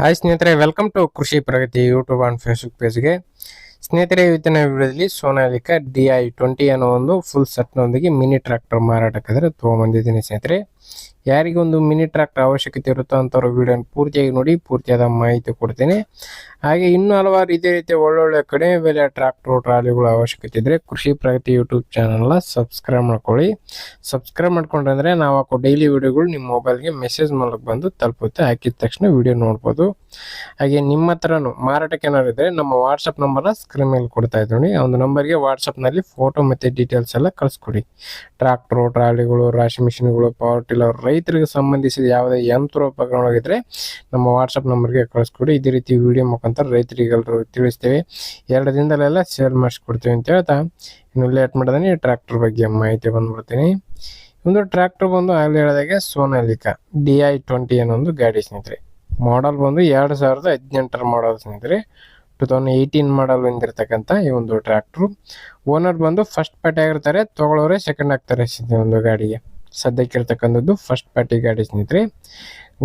Hi ಸ್ನೇಹಿತರೆ welcome to Krishi Pragati YouTube and Facebook ಪೇಜ್ಗೆ ಸ್ನೇಹಿತರೆ, ಇವತ್ತಿನ ವಿಡಿಯೋದಲ್ಲಿ ಸೋನಾಲಿಕಾ ಡಿ ಐ ಟ್ವೆಂಟಿ ಅನ್ನೋ ಒಂದು ಫುಲ್ ಸೆಟ್ನೊಂದಿಗೆ ಮಿನಿ ಟ್ರ್ಯಾಕ್ಟರ್ ಮಾರಾಟಕ್ಕಾದ್ರೆ ತೊಗೊಂಬಂದಿದ್ದೀನಿ ಸ್ನೇಹಿತರೆ. ಯಾರಿಗೆ ಒಂದು ಮಿನಿ ಟ್ರ್ಯಾಕ್ಟರ್ ಅವಶ್ಯಕತೆ ಇರುತ್ತೋ ಅಂಥವ್ರು ವಿಡಿಯೋನ ಪೂರ್ತಿಯಾಗಿ ನೋಡಿ, ಪೂರ್ತಿಯಾದ ಮಾಹಿತಿ ಕೊಡ್ತೀನಿ. ಹಾಗೆ ಇನ್ನೂ ಹಲವಾರು ಇದೇ ರೀತಿ ಒಳ್ಳೊಳ್ಳೆ ಕಡಿಮೆ ಬೆಲೆ ಟ್ರ್ಯಾಕ್ಟರ್, ಟ್ರಾಲಿಗಳ ಅವಶ್ಯಕತೆ ಇದ್ದರೆ ಕೃಷಿ ಪ್ರಗತಿ ಯೂಟ್ಯೂಬ್ ಚಾನಲ್ನ ಸಬ್ಸ್ಕ್ರೈಬ್ ಮಾಡ್ಕೊಳ್ಳಿ. ಸಬ್ಸ್ಕ್ರೈಬ್ ಮಾಡ್ಕೊಂಡ್ರೆ ನಾವು ಹಾಕೋ ಡೈಲಿ ವಿಡಿಯೋಗಳು ನಿಮ್ಮ ಮೊಬೈಲ್ಗೆ ಮೆಸೇಜ್ ಮೂಲಕ ಬಂದು ತಲುಪುತ್ತೆ. ಹಾಕಿದ ತಕ್ಷಣ ವಿಡಿಯೋ ನೋಡ್ಬೋದು. ಹಾಗೆ ನಿಮ್ಮ ಹತ್ರನೂ ಮಾರಾಟಕ್ಕೆ ಏನಾದ್ರು ಇದ್ದರೆ ನಮ್ಮ ವಾಟ್ಸಪ್ ನಂಬರ್ನ ಸ್ಕ್ರೀನ್ ಮೇಲೆ ಕೊಡ್ತಾ ಇದ್ದೀನಿ. ಆ ಒಂದು ನಂಬರ್ಗೆ ವಾಟ್ಸಪ್ನಲ್ಲಿ ಫೋಟೋ ಮತ್ತು ಡೀಟೇಲ್ಸ್ ಎಲ್ಲ ಕಳಿಸ್ಕೊಡಿ. ಟ್ರ್ಯಾಕ್ಟ್ರು ಟ್ರಾಲಿಗಳು ರಾಶಿ ಮಿಷಿನ್ಗಳು ಪವರ್ ಟಿಲ್ಲರ್ ರೈತರಿಗೆ ಸಂಬಂಧಿಸಿದ ಯಾವುದೇ ಯಂತ್ರೋಪಕರಣಗಳಿದ್ರೆ ನಮ್ಮ ವಾಟ್ಸಪ್ ನಂಬರ್ಗೆ ಕಳಿಸ್ಕೊಡಿ. ಇದೇ ರೀತಿ ವಿಡಿಯೋ ಮುಖಾಂತರ ರೈತರಿಗೆಲ್ಲರೂ ತಿಳಿಸ್ತೇವೆ. ಎರಡು ದಿನದಲ್ಲೆಲ್ಲ ಶೇರ್ ಮಾಡಿಸ್ಕೊಡ್ತೀವಿ ಅಂತ ಹೇಳ್ತಾ. ಇನ್ನು ಲೇಟ್ ಮಾಡಿದ್ರೆ ಟ್ರ್ಯಾಕ್ಟರ್ ಬಗ್ಗೆ ಮಾಹಿತಿ ಬಂದ್ಬಿಡ್ತೀನಿ. ಒಂದು ಟ್ರ್ಯಾಕ್ಟರ್ ಬಂದು ಆಗಲೇ ಹೇಳಿದಾಗೆ ಸೋನಾಲಿಕಾ ಡಿ ಐ ಟ್ವೆಂಟಿ ಒಂದು ಗಾಡಿ ಸ್ನೇಹಿತರೆ. ಮಾಡಲ್ ಬಂದು ಎರಡು ಸಾವಿರದ ಹದಿನೆಂಟರ ಮಾಡಲ್ ಸ್ನೇಹಿತರೆ. ಟು ತೌಸಂಡ್ ಏಯ್ಟೀನ್ ಮಾಡಲ್ ಹೊಂದಿರತಕ್ಕಂಥ ಈ ಒಂದು ಟ್ರ್ಯಾಕ್ಟ್ರು ಓನರ್ ಬಂದು ಫಸ್ಟ್ ಪಾರ್ಟಿ ಆಗಿರ್ತಾರೆ ತೊಗೊಳೋರೆ ಸೆಕೆಂಡ್ ಆಗ್ತಾರೆ ಒಂದು ಗಾಡಿಗೆ. ಸದ್ಯಕ್ಕೆ ಇರ್ತಕ್ಕಂಥದ್ದು ಫಸ್ಟ್ ಪಾರ್ಟಿ ಗಾಡಿ ಸ್ನೇಹಿತರೆ.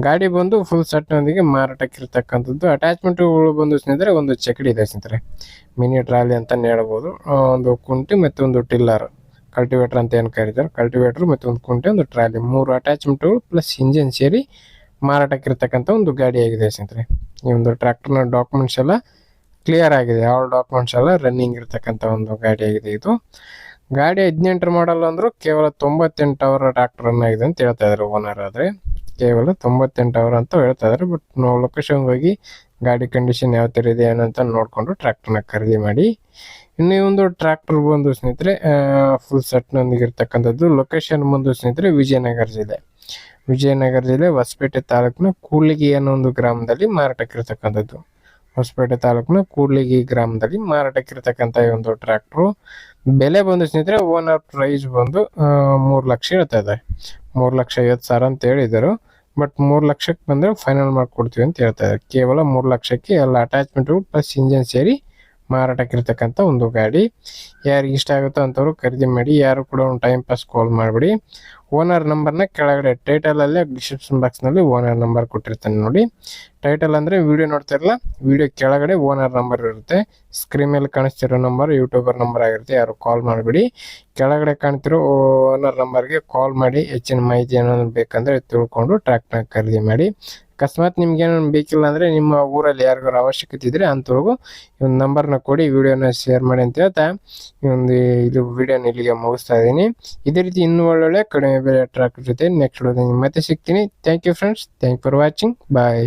ಗಾಡಿ ಬಂದು ಫುಲ್ ಸೆಟ್ನೊಂದಿಗೆ ಮಾರಾಟಕ್ಕೆ ಇರ್ತಕ್ಕಂಥದ್ದು ಅಟ್ಯಾಚ್ಮೆಂಟ್ಗಳು ಬಂದು ಸ್ನೇಹಿತರೆ, ಒಂದು ಚಕಡಿ ಇದೆ ಸ್ನೇಹಿತರೆ. ಮಿನಿ ಟ್ರಾಲಿ ಅಂತ ಹೇಳ್ಬೋದು. ಒಂದು ಕುಂಟಿ ಮತ್ತು ಒಂದು ಟಿಲ್ಲರ್ ಕಲ್ಟಿವೇಟರ್ ಅಂತ ಏನು ಕರೀತಾರೆ? ಕಲ್ಟಿವೇಟರ್ ಮತ್ತು ಒಂದು ಕುಂಟೆ, ಒಂದು ಟ್ರಾಲಿ ಮೂರು ಅಟ್ಯಾಚ್ಮೆಂಟ್ಗಳು ಪ್ಲಸ್ ಇಂಜಿನ್ ಸೇರಿ ಮಾರಾಟಕ್ಕೆ ಇರ್ತಕ್ಕಂಥ ಒಂದು ಗಾಡಿ ಆಗಿದೆ ಸ್ನೇಹಿತರೆ. ಈ ಒಂದು ಟ್ರ್ಯಾಕ್ಟರ್ನ ಡಾಕ್ಯುಮೆಂಟ್ಸ್ ಎಲ್ಲ ಕ್ಲಿಯರ್ ಆಗಿದೆ. ಆಲ್ ಡಾಕ್ಯುಮೆಂಟ್ಸ್ ಎಲ್ಲ ರನ್ನಿಂಗ್ ಇರ್ತಕ್ಕಂಥ ಒಂದು ಗಾಡಿ ಆಗಿದೆ ಇದು. ಗಾಡಿ ಹದಿನೆಂಟರ ಮಾಡಲ್ ಅಂದ್ರು ಕೇವಲ ತೊಂಬತ್ತೆಂಟು ಅವರ್ ಟ್ರ್ಯಾಕ್ಟರ್ ಆಗಿದೆ ಅಂತ ಹೇಳ್ತಾ ಇದ್ದಾರೆ ಓನರ್ ಆದರೆ. ಕೇವಲ ತೊಂಬತ್ತೆಂಟು ಅವರ್ ಅಂತ ಹೇಳ್ತಾ ಇದ್ದಾರೆ ಬಟ್ ನಾವು ಲೊಕೇಶನ್ ಹೋಗಿ ಗಾಡಿ ಕಂಡೀಷನ್ ಯಾವ ಥರ ಇದೆ ಏನಂತ ನೋಡಿಕೊಂಡು ಟ್ರ್ಯಾಕ್ಟರ್ನ ಖರೀದಿ ಮಾಡಿ. ಇನ್ನೊಂದು ಈ ಒಂದು ಟ್ರ್ಯಾಕ್ಟರ್ ಬಂದು ಸ್ನೇಹಿತರೆ ಫುಲ್ ಸೆಟ್ನೊಂದಿಗೆ ಇರ್ತಕ್ಕಂಥದ್ದು ಲೊಕೇಶನ್ ಬಂದು ಸ್ನೇಹಿತರೆ ವಿಜಯನಗರ ಜಿಲ್ಲೆ. ವಿಜಯನಗರ ಜಿಲ್ಲೆ ಹೊಸಪೇಟೆ ತಾಲೂಕಿನ ಕೂಡ್ಲಿಗಿ ಅನ್ನೋ ಒಂದು ಗ್ರಾಮದಲ್ಲಿ ಮಾರಾಟಕ್ಕಿರ್ತಕ್ಕಂಥದ್ದು ಹೊಸಪೇಟೆ ತಾಲೂಕಿನ ಕೂಡ್ಲಿಗಿ ಗ್ರಾಮದಲ್ಲಿ ಮಾರಾಟಕ್ಕಿರ್ತಕ್ಕಂಥ ಈ ಒಂದು ಟ್ರ್ಯಾಕ್ಟ್ರು. ಬೆಲೆ ಬಂದು ಸ್ನೇಹಿತರೆ ಓನರ್ ಪ್ರೈಸ್ ಬಂದು ಮೂರು ಲಕ್ಷ ಹೇಳ್ತಾ ಇದೆ. ಮೂರು ಲಕ್ಷ ಐವತ್ತು ಸಾವಿರ ಅಂತ ಹೇಳಿದರು ಬಟ್ ಮೂರು ಲಕ್ಷಕ್ಕೆ ಬಂದರೆ ಫೈನಲ್ ಮಾಡಿಕೊಡ್ತೀವಿ ಅಂತ ಹೇಳ್ತಾ ಇದ್ದಾರೆ. ಕೇವಲ ಮೂರು ಲಕ್ಷಕ್ಕೆ ಎಲ್ಲ ಅಟ್ಯಾಚ್ಮೆಂಟು ಪ್ಲಸ್ ಇಂಜನ್ ಸೇರಿ ಮಾರಾಟಕ್ಕಿರ್ತಕ್ಕಂಥ ಒಂದು ಗಾಡಿ. ಯಾರಿಗೆ ಇಷ್ಟ ಆಗುತ್ತೋ ಅಂಥವ್ರು ಖರೀದಿ ಮಾಡಿ, ಯಾರು ಕೂಡ ಒಂದು ಟೈಮ್ ಪಾಸ್ ಕಾಲ್ ಮಾಡಿಬಿಡಿ. ಓನರ್ ನಂಬರ್ನ ಕೆಳಗಡೆ ಟೈಟಲಲ್ಲೇ ಡಿಸ್ಕ್ರಿಪ್ಷನ್ ಬಾಕ್ಸ್ನಲ್ಲಿ ಓನರ್ ನಂಬರ್ ಕೊಟ್ಟಿರ್ತಾನೆ ನೋಡಿ. ಟೈಟಲ್ ಅಂದರೆ ವಿಡಿಯೋ ನೋಡ್ತಾ ಇರಲ್ಲ ವಿಡಿಯೋ ಕೆಳಗಡೆ ಓನರ್ ನಂಬರ್ ಇರುತ್ತೆ. ಸ್ಕ್ರೀನ್ ಮೇಲೆ ಕಾಣಿಸ್ತಿರೋ ನಂಬರ್ ಯೂಟ್ಯೂಬರ್ ನಂಬರ್ ಆಗಿರುತ್ತೆ, ಯಾರು ಕಾಲ್ ಮಾಡಬೇಡಿ. ಕೆಳಗಡೆ ಕಾಣ್ತಿರೋ ಓನರ್ ನಂಬರ್ಗೆ ಕಾಲ್ ಮಾಡಿ, ಹೆಚ್ಚಿನ ಮಾಹಿತಿ ಏನಾದ್ರು ಬೇಕಂದರೆ ತಿಳ್ಕೊಂಡು ಟ್ರ್ಯಾಕ್ಟರ್ನ ಖರೀದಿ ಮಾಡಿ. ಅಕಸ್ಮಾತ್ ನಿಮ್ಗೆ ಬೇಕಿಲ್ಲ ಅಂದರೆ ನಿಮ್ಮ ಊರಲ್ಲಿ ಯಾರಿಗಾರು ಅವಶ್ಯಕತೆ ಇದ್ದರೆ ಅಂಥವ್ರಿಗೂ ಈ ಒಂದು ನಂಬರ್ನ ಕೊಡಿ ವಿಡಿಯೋನ ಶೇರ್ ಮಾಡಿ ಅಂತ ಹೇಳ್ತಾ. ಈ ಒಂದು ಇದು ವಿಡಿಯೋನ ಇಲ್ಲಿಗೆ ಮುಗಿಸ್ತಾ ಇದ್ದೀನಿ. ಇದೇ ರೀತಿ ಇನ್ನೂ ಒಳ್ಳೊಳ್ಳೆ ಕಡಿಮೆ ಬೆಲೆ ಟ್ರ್ಯಾಕ್ ಜೊತೆ ನೆಕ್ಸ್ಟ್ ಮತ್ತೆ ಸಿಗ್ತೀನಿ. Thank you friends thank for watching bye